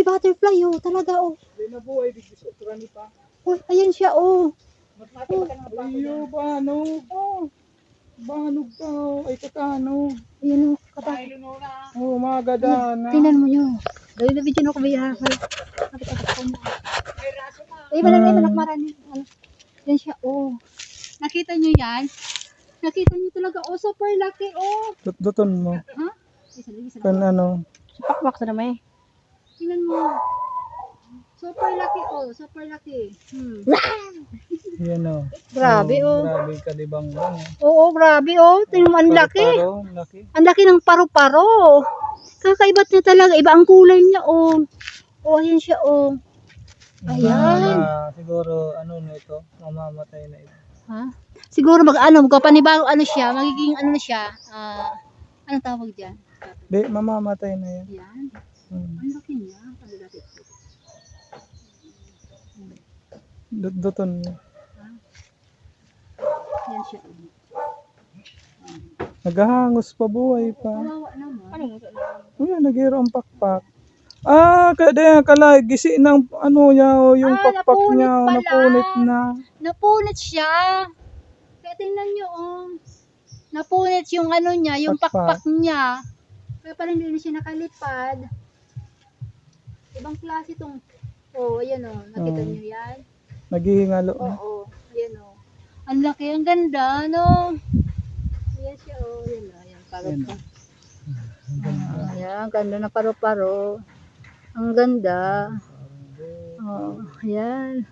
Uy, butterfly, oh. Talaga, oh. Hindi na buhay, di gusto ko ni pa. Uy, ayan siya, oh. Iyo, banog. Oh. Banog ka, oh. Ay, katanog. Ayan, oh. Kata. Oh, mga gadana. Tingnan mo yun. Dahil na video na ko biya. Ay, wala na, malak marami. Ano? Yan siya, oh. Nakita niyo yan? Nakita niyo talaga, oh, super laki, oh. Duton mo. Ha? Isa lang, isa lang. Kan ano. Pakpak sa naman eh. Tingnan mo. Super laki, oh. Super laki. Hmm. Yan o. Grabe, oh. Grabe kalibang lang. Oo, grabe, oh. Tingnan mo, ang laki. Paro, laki. Ang laki ng paru-paro. Kakaibat niya talaga. Iba ang kulay niya, oh. Oh, ayan siya, oh. Ayan. Ah, siguro, ano na ito, mamamatay na ito. Ha? Siguro mag ano, magpapanibago ano siya, magiging ano na siya, ah, anong tawag diyan? Di, mamamatay na yan. Yan. Hmm. Ang laki niya. Ang laki. Dut- Duton mo. Yan siya. oh. Naghahangos pa buhay pa. Kawawa naman. Ano mo? Uy, nagiro ang pakpak. Ah, kaya kalay, gisi ng ano niya, yung Ah, pakpak niya, pala. napunit na. Napunit siya. Kaya tingnan niyo, oh. Napunit yung ano niya, yung Pakpak. pakpak niya. Kaya pala hindi na siya nakalipad. Ibang klase itong, oh, ayan oh. Nakita Oh. niyo yan? Naghihingalo. Oo, ayan o. Ang laki, ang ganda, no? Ayan siya, o. Ayan o, ayan, paro-paro. Ah, ayan, ang ganda na paro-paro. Ang ganda. Oh, ayan.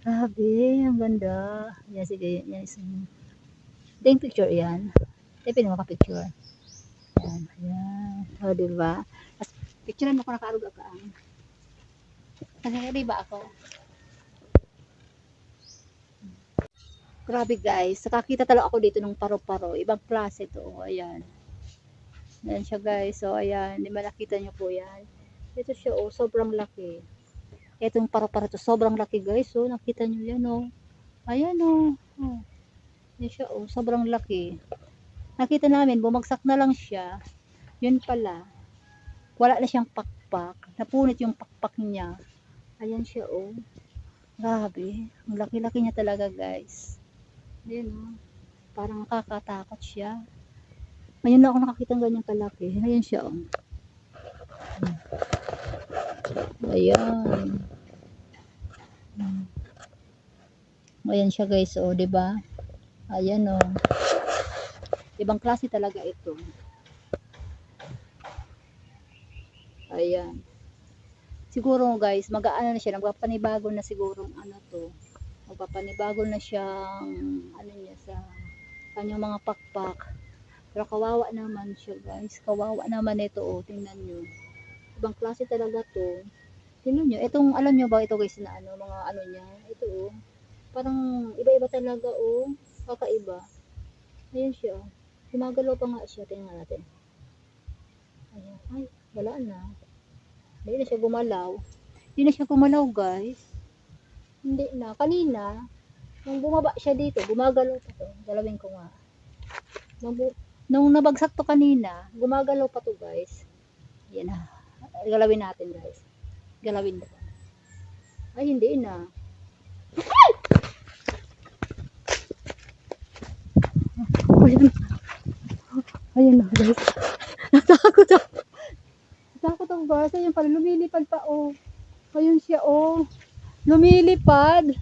Grabe, ang ganda. Ayan, sige, yan is Take picture yan. Tayo pwede makapicture. Ayan, ayan. O, diba? Tapos, picturean mo kung nakaarog ka. Kasi diba ako? Grabe guys, nakakita talaga ako dito ng paro-paro. Ibang klase to. Oh, ayan. Ayan siya guys. So ayan, di ba nakita niyo po yan? Ito siya oh, sobrang laki. Itong paro-paro to, sobrang laki guys. So nakita niyo yan oh. Ayan oh. oh. Siya oh, sobrang laki. Nakita namin, bumagsak na lang siya. Yun pala. Wala na siyang pakpak. Napunit yung pakpak niya. Ayan siya oh. Grabe. Ang laki-laki niya talaga guys. Ayan oh. Parang nakakatakot siya. Ngayon na ako nakakita ng ganyang kalaki. Ayan siya oh. Ayan. Ayan siya guys oh, ba? Ayan oh. Ibang klase talaga ito. Ayan. Siguro guys, mag-aano na siya, magpapanibago na siguro ano to. Magpapanibago na siyang ano niya sa kanyang mga pakpak. Pero kawawa naman siya guys. Kawawa naman ito oh, tingnan niyo. Ibang klase talaga to. Tingnan niyo, itong alam niyo ba ito guys na ano, mga ano niya, ito oh. Parang iba-iba talaga oh. Kakaiba. Ayan siya. oh. Gumagalaw pa nga siya, tingnan natin. Ayan. Ay, wala na. Hindi na siya gumalaw. Hindi na siya gumalaw, guys. Hindi na. Kanina, nung bumaba siya dito, gumagalaw pa to. Galawin ko nga. Nung, nung nabagsak to kanina, gumagalaw pa to, guys. Yan na. Galawin natin, guys. Galawin mo. Ay, hindi na. Ayan. Ayan na, guys. Natakot ako. Guys. Ayun pala, lumilipad pa, oh. Ayun siya, oh. Lumilipad.